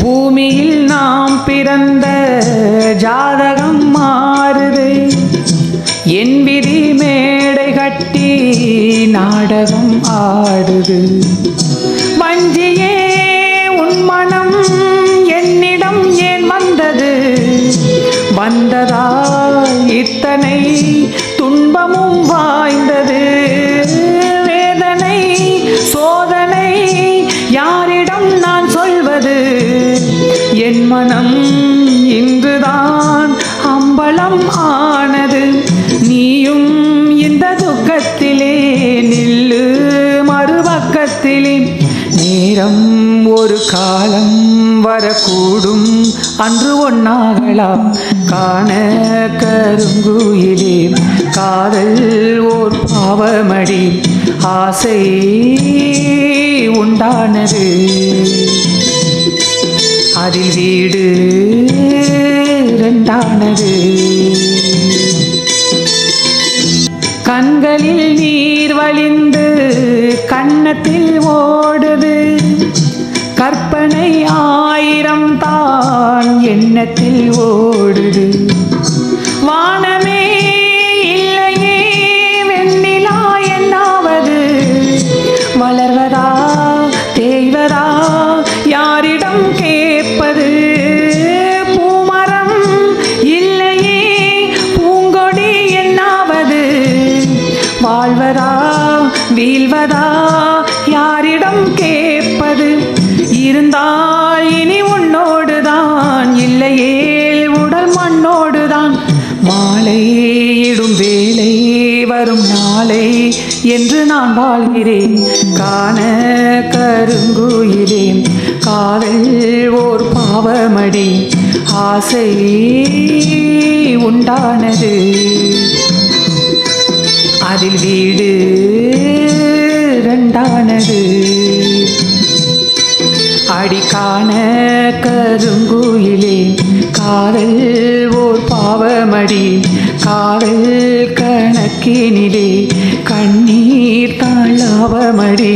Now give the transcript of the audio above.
பூமியில் நாம் பிறந்த ஜாதகம் மாறுது. என் விதி மேடை கட்டி நாடகம் ஆடுது. வஞ்சியே உன் மனம் என்னிடம் ஏன் வந்தது? வந்ததா இத்தனை மனம் இன்றுதான் அம்பலம் ஆனது. நீயும் இந்த துக்கத்திலே நில்லு மறுபக்கத்திலே. நேரம் ஒரு காலம் வரக்கூடும். அன்று ஒன்னாகலாம் காண கருங்குயிலே. காதல் ஓர் பாவமடி. ஆசை உண்டானது. அதில் வீடு ரெண்டானது கண்களில் நீர் வழிந்து கன்னத்தில் ஓடுது. கற்பனை ஆயிரம் தான் எண்ணத்தில் ஓடு. வாழ்வதா வீழ்வதா யாரிடம் கேட்பது? இருந்தால் இனி உன்னோடுதான் இல்லையே உடல் மண்ணோடுதான். மாலையிடும் வேலை வரும் நாளை என்று நான் வாழ்கிறேன். காண கருங்குயிலேன் காதல் ஓர் பாவமடி. ஆசை உண்டானது. அதில் வீடு ரெண்டானது அடிக்கான கருங்குயிலே காதல் ஓர் பாவமடி. காதல் கணக்கினிலே கண்ணீர் தாழாவமடி.